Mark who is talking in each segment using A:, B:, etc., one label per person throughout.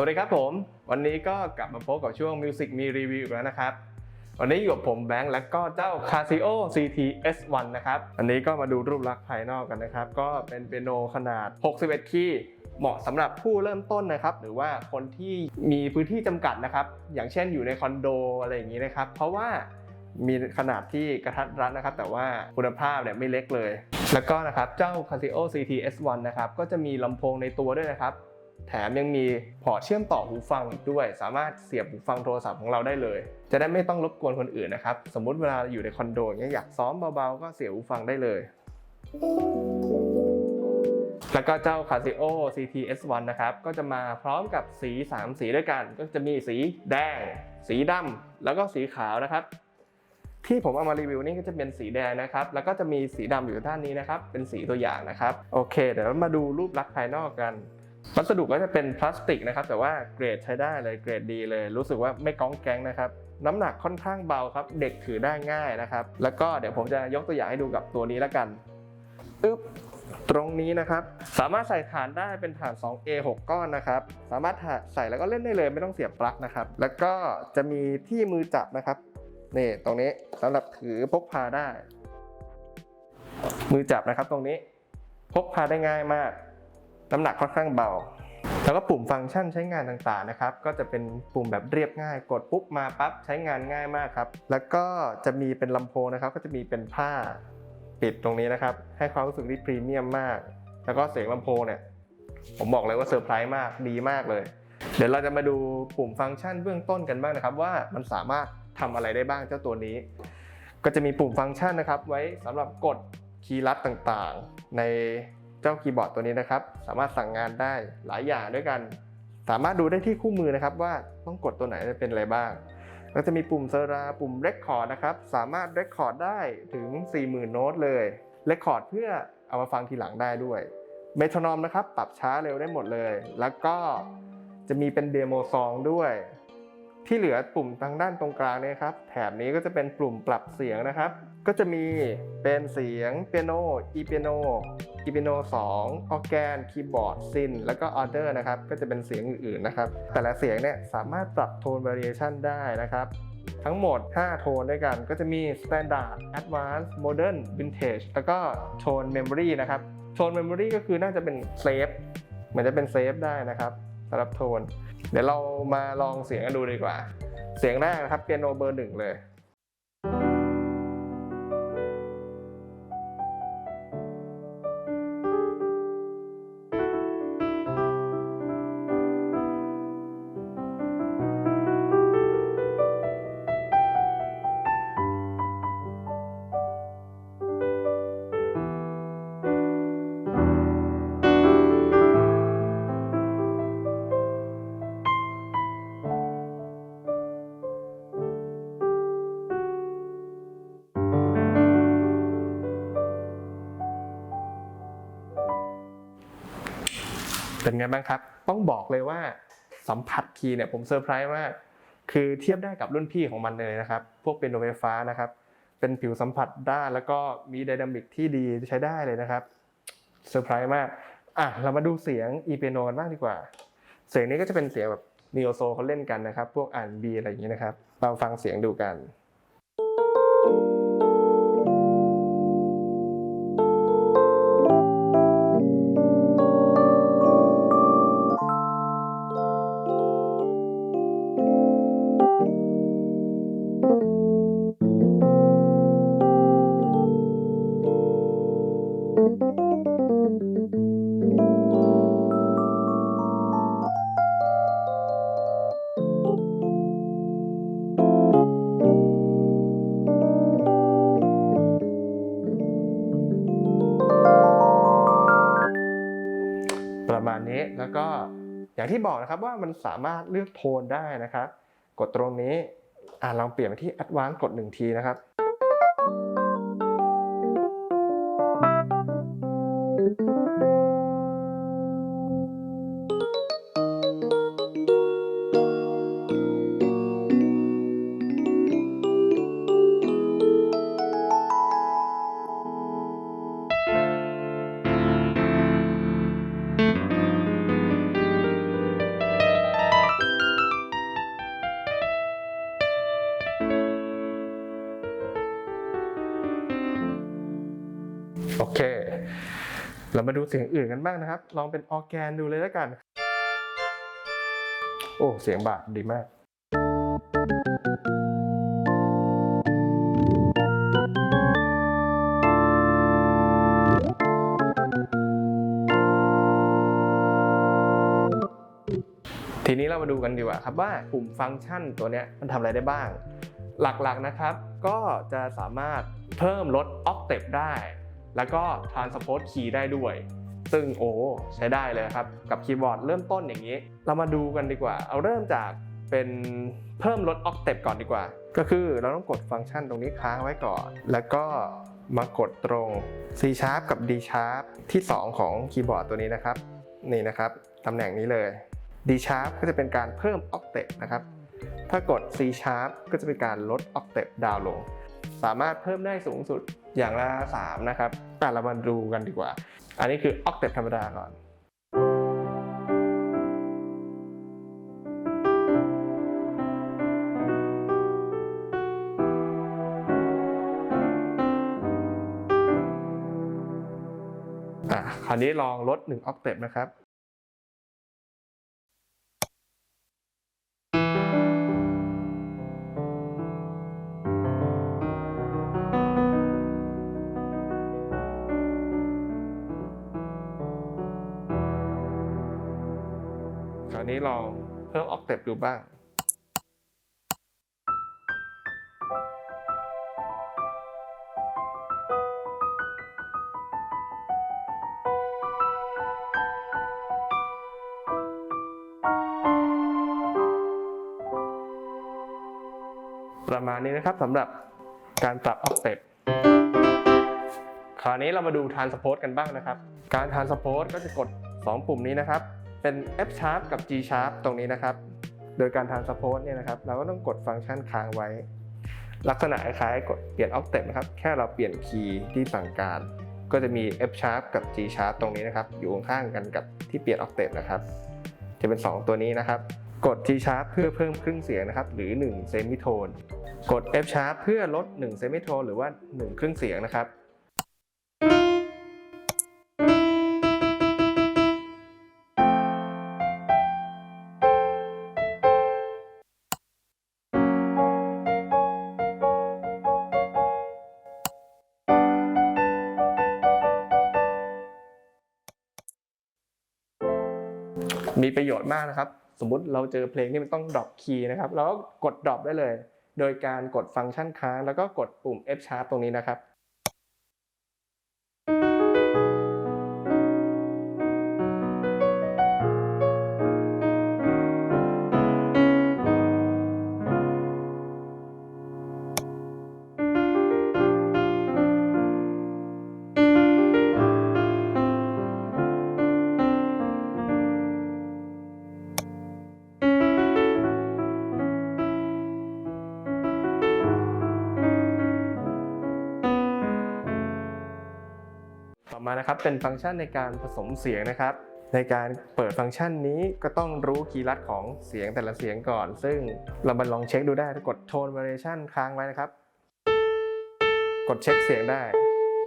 A: วัสดีครับผม วันนี้ก็กลับมาพบกับช่วง Music มีรีวิวอีกแล้วนะครับ วันนี้อยู่กับผมแบงค์และก็เจ้า Casio CT S1 นะครับอันนี้ก็มาดูรูปลักษณ์ภายนอกกันนะครับ ก็เป็นเปียโนขนาด 61 คีย์เหมาะสำหรับผู้เริ่มต้นนะครับ หรือว่าคนที่มีพื้นที่จำกัดนะครับ อย่างเช่นอยู่ในคอนโดอะไรอย่างนี้นะครับ เพราะว่ามีขนาดที่กระทัดรัดนะครับ แต่ว่าคุณภาพเนี่ยไม่เล็กเลย แล้วก็นะครับเจ้า Casio CT S1 นะครับก็จะมีลำโพงในตัวด้วยนะครับ แถมยังมีพอร์ตเชื่อมต่อหูฟังอีกด้วย สามารถเสียบหูฟังโทรศัพท์ของเราได้เลย จะได้ไม่ต้องรบกวนคนอื่นนะครับ สมมุติเวลาอยู่ในคอนโดอย่างเงี้ยอยากซ้อมเบาๆ ก็เสียบหูฟังได้เลย แล้วก็เจ้า Casio CT S1 นะครับ ก็จะมาพร้อมกับสี 3 สีด้วยกัน ก็จะมีสีแดง สีดำแล้วก็สีขาวนะครับที่ผมเอามารีวิวนี่ก็จะเป็นสีแดงนะครับ แล้วก็จะมีสีดำอยู่ด้านนี้นะครับ เป็นสีตัวอย่างนะครับ โอเค เดี๋ยวเรามาดูรูปลักษณ์ภายนอกกัน วัสดุก็จะเป็นพลาสติกนะครับ แต่ว่าเกรดใช้ได้เลยเกรดดีเลย รู้สึกว่าไม่ก้องแก๊งนะครับน้ำหนักค่อนข้างเบาครับ เด็กถือได้ง่ายนะครับ แล้วก็เดี๋ยวผมจะยกตัวอย่างให้ดูกับตัวนี้แล้วกันอึ๊บตรงนี้นะครับ สามารถใส่ฐานได้เป็นฐาน 2A 6 ก้อนนะครับ สามารถใส่แล้วก็เล่นได้เลยไม่ต้องเสียบปลั๊กนะครับ แล้วก็จะมีที่มือจับนะครับนี่ตรงนี้สำหรับถือพกพาได้ มือจับนะครับตรงนี้ พกพาได้ง่ายมาก น้ำหนักค่อนข้างเบา แล้วก็ปุ่มฟังก์ชันใช้งานต่างๆนะครับ ก็จะเป็นปุ่มแบบเรียบง่าย กดปุ๊บมาปั๊บใช้งานง่ายมากครับ แล้วก็จะมีเป็นลำโพงนะครับ ก็จะมีเป็นผ้าปิดตรงนี้นะครับ ให้ความรู้สึกที่พรีเมียมมาก แล้วก็เสียงลำโพงเนี่ยผมบอกเลยว่าเซอร์ไพรส์มากดีมากเลย เดี๋ยวเราจะมาดูปุ่มฟังก์ชันเบื้องต้นกันบ้างนะครับ ว่ามันสามารถทำอะไรได้บ้างเจ้าตัวนี้ ก็จะมีปุ่มฟังก์ชันนะครับ ไว้สำหรับกดคีย์ลัดต่างๆ ใน เจ้าคีย์บอร์ดตัวนี้นะครับ สามารถสั่งงานได้หลายอย่างด้วยกัน สามารถดูได้ที่คู่มือนะครับว่าต้องกดตัวไหนจะเป็นอะไรบ้างแล้วจะมีปุ่มเซราปุ่มเรคคอร์ดนะครับ สามารถเรคคอร์ดได้ถึง 40,000 โน้ตเลยเรคคอร์ดเพื่อเอามาฟังทีหลังได้ด้วยเมทรอนอมนะครับ ปรับช้าเร็วได้หมดเลย แล้วก็จะมีเป็นเดโมซองด้วย ที่เหลือปุ่มทางด้านตรงกลางเนี่ยครับ แถบนี้ก็จะเป็นปุ่มปรับเสียงนะครับ ก็จะมีเป็นเสียงเปียโน อีเปียโน อีเปียโน2ออแกน คีย์บอร์ด ซิน แล้วก็ออเดอร์นะครับ ก็จะเป็นเสียงอื่นๆนะครับ แต่ละเสียงเนี่ยสามารถปรับโทน variation ได้นะครับ ทั้งหมด 5 โทนด้วยกัน ก็จะมี Standard Advanced Modern Vintage แล้วก็โทน Memory นะครับ โทน Memory ก็คือน่าจะเป็นเซฟเหมือนจะเป็นเซฟได้นะครับ สำหรับโทน เดี๋ยวเรามาลองเสียงกันดูดีกว่า เสียงแรกนะครับเปียโนเบอร์หนึ่งเลย เป็นไงบ้างครับ ต้องบอกเลยว่าสัมผัสคีย์เนี่ยผมเซอร์ไพรส์มาก คือเทียบได้กับรุ่นพี่ของมันเลยนะครับ พวกเป็นโนไฟฟ้านะครับ เป็นผิวสัมผัสด้านแล้วก็มีไดนามิกที่ดีใช้ได้เลยนะครับเซอร์ไพรส์มาก อะ เรามาดูเสียงอีเปียโนกันบ้างดีกว่า เสียงนี้ก็จะเป็นเสียงแบบนีโอโซเขาเล่นกันนะครับ พวกอ่านบีอะไรอย่างนี้นะครับ เราฟังเสียงดูกัน นี้แล้วก็อย่างที่บอกนะครับว่ามันสามารถเลือกโทนได้นะครับ กดตรงนี้อ่าลองเปลี่ยนไปที่ Advanced กดหนึ่งทีนะครับ โอเค เรามาดูเสียงอื่นกันบ้างนะครับ ลองเป็นออแกนดูเลยแล้วกัน โอ้ เสียงบาสดีมากทีนี้เรามาดูกันดีกว่าครับว่าปุ่มฟังก์ชันตัวนี้มันทำอะไรได้บ้าง หลักๆนะครับ ก็จะสามารถเพิ่มลดออกเตปได้ แล้วก็ transpose key ได้ด้วย ซึ่งโอ้ใช้ได้เลยครับ กับคีย์บอร์ดเริ่มต้นอย่างนี้ เรามาดูกันดีกว่า เอาเริ่มจากเป็นเพิ่มลดออกเตปก่อนดีกว่า ก็คือเราต้องกดฟังก์ชันตรงนี้ค้างไว้ก่อน แล้วก็มากดตรง C sharp กับ D sharp ที่ 2 ของคีย์บอร์ดตัวนี้นะครับ นี่นะครับตำแหน่งนี้เลย D sharp ก็จะเป็นการเพิ่มออกเตปนะครับ ถ้ากด C sharp ก็จะเป็นการลดออกเตปดาวลง สามารถเพิ่มได้สูงสุดอย่างละ3นะครับแต่เรามาดูกันดีกว่า อันนี้คือออกเตปธรรมดาก่อนอะคราวนี้ลองลด1ออกเตปนะครับ คราวนี้ลองเพิ่มออกเตปดูบ้างประมาณนี้นะครับสำหรับการปรับออกเตปคราวนี้เรามาดู transpose กันบ้างนะครับ การ transpose ก็จะกด 2 ปุ่มนี้นะครับ เป็น F sharp กับ G sharp ตรงนี้นะครับ โดยการ transpose เนี่ยนะครับ เราก็ต้องกดฟังก์ชันค้างไว้ ลักษณะคล้ายกดเปลี่ยน octave นะครับ แค่เราเปลี่ยนคีย์ที่สั่งการ ก็จะมี F sharp กับ G sharp ตรงนี้นะครับ อยู่ข้างกันกับที่เปลี่ยน octave นะครับ จะเป็น 2 ตัวนี้นะครับ กด G sharp เพื่อเพิ่มครึ่งเสียงนะครับ หรือ1 semitone กด F sharp เพื่อลด1 semitone หรือว่า 1 ครึ่งเสียงนะครับ มีประโยชน์มากนะครับ สมมุติเราเจอเพลงที่มันต้องดรอปคีย์นะครับเราก็กดดรอปได้เลย โดยการกดฟังก์ชันค้างแล้วก็กดปุ่ม F sharp ตรงนี้นะครับ มานะครับ เป็นฟังก์ชันในการผสมเสียงนะครับ ในการเปิดฟังก์ชันนี้ก็ต้องรู้คีย์ลัดของเสียงแต่ละเสียงก่อน ซึ่งเรามาลองเช็คดูได้ถ้ากด tone variation ค้างไว้นะครับ กดเช็คเสียงได้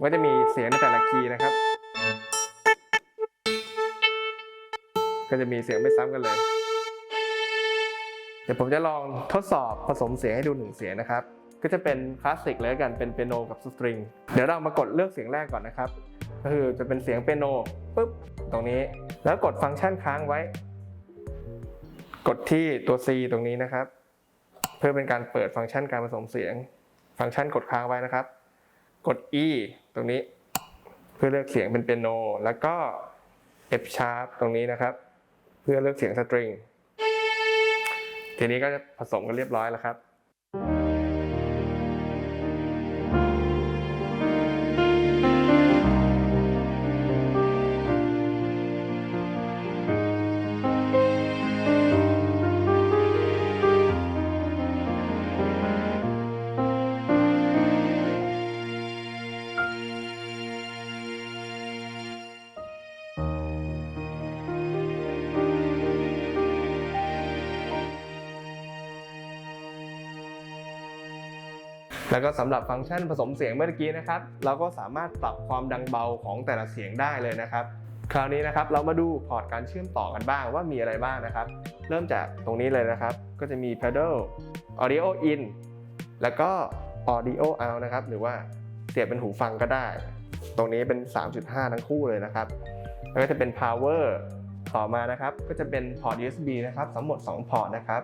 A: ว่าจะมีเสียงในแต่ละคีย์นะครับ ก็จะมีเสียงไม่ซ้ำกันเลยเดี๋ยวผมจะลองทดสอบผสมเสียงให้ดูหนึ่งเสียงนะครับ ก็จะเป็นคลาสสิกเลยกันเป็นเปียโนกับสตริง เดี๋ยวเรามากดเลือกเสียงแรกก่อนนะครับ ก็คือจะเป็นเสียงเปียโนปุ๊บตรงนี้ แล้วกดฟังก์ชันค้างไว้ กดที่ตัว C ตรงนี้นะครับ เพื่อเป็นการเปิดฟังก์ชันการผสมเสียง ฟังก์ชันกดค้างไว้นะครับ กด E ตรงนี้ เพื่อเลือกเสียงเป็นเปียโน แล้วก็ F sharp ตรงนี้นะครับ เพื่อเลือกเสียงสตริงทีนี้ก็จะผสมกันเรียบร้อยแล้วครับ แล้วก็สำหรับฟังก์ชันผสมเสียงเมื่อกี้นะครับ เราก็สามารถปรับความดังเบาของแต่ละเสียงได้เลยนะครับ คราวนี้นะครับเรามาดูพอร์ตการเชื่อมต่อกันบ้างว่ามีอะไรบ้างนะครับ เริ่มจากตรงนี้เลยนะครับ ก็จะมี pedal audio in แล้วก็ audio out นะครับ หรือว่าเสียบเป็นหูฟังก็ได้ ตรงนี้เป็น 3.5 ทั้งคู่เลยนะครับ แล้วก็จะเป็น power ต่อมานะครับ ก็จะเป็นพอร์ต USB นะครับทั้งหมด 2 พอร์ตนะครับ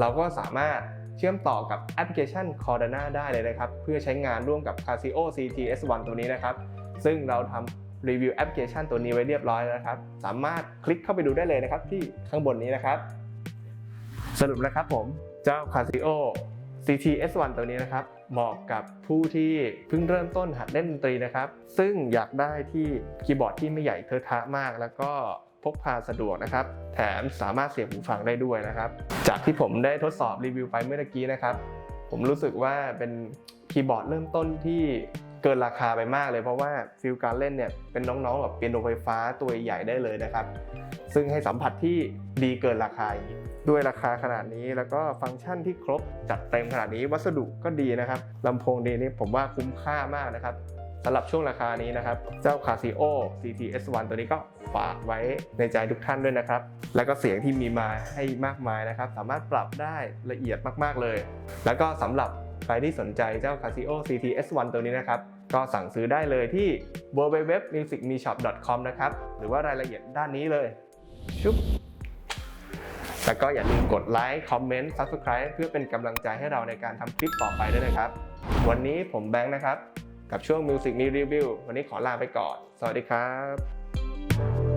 A: เราก็สามารถ เชื่อมต่อกับแอปพลิเคชัน Cordana ได้เลยนะครับ เพื่อใช้งานร่วมกับ Casio CTS1 ตัวนี้นะครับ ซึ่งเราทำรีวิวแอปพลิเคชันตัวนี้ไว้เรียบร้อยแล้วนะครับ สามารถคลิกเข้าไปดูได้เลยนะครับ ที่ข้างบนนี้นะครับ สรุปนะครับผมเจ้า Casio CTS1 ตัวนี้นะครับเหมาะกับผู้ที่เพิ่งเริ่มต้นหัดเล่นดนตรีนะครับ ซึ่งอยากได้ที่คีย์บอร์ดที่ไม่ใหญ่เทอะทะมาก แล้วก็ พกพาสะดวกนะครับ แถมสามารถเสียบหูฟังได้ด้วยนะครับ จากที่ผมได้ทดสอบรีวิวไปเมื่อกี้นะครับ ผมรู้สึกว่าเป็นคีย์บอร์ดเริ่มต้นที่เกินราคาไปมากเลยเพราะว่าฟิลการเล่นเนี่ยเป็นน้องๆแบบเปียโนไฟฟ้าตัวใหญ่ได้เลยนะครับ ซึ่งให้สัมผัสที่ดีเกินราคาด้วยราคาขนาดนี้แล้วก็ฟังก์ชันที่ครบจัดเต็มขนาดนี้วัสดุก็ดีนะครับลำโพงดีนี่ผมว่าคุ้มค่ามากนะครับ สำหรับช่วงราคานี้นะครับ เจ้า Casio CTS1 ตัวนี้ก็ฝากไว้ในใจทุกท่านด้วยนะครับ แล้วก็เสียงที่มีมาให้มากมายนะครับ สามารถปรับได้ละเอียดมากๆเลย แล้วก็สำหรับใครที่สนใจเจ้า Casio CTS1 ตัวนี้นะครับ ก็สั่งซื้อได้เลยที่ www.musicmeshop.com นะครับ หรือว่ารายละเอียดด้านนี้เลย ชุบแล้วก็อย่าลืมกดไลค์ คอมเมนต์ Subscribe เพื่อเป็นกำลังใจให้เราในการทำคลิปต่อไปด้วยนะครับ วันนี้ผมแบงค์นะครับ กับช่วง Music Me Review วันนี้ขอลาไปก่อน สวัสดีครับ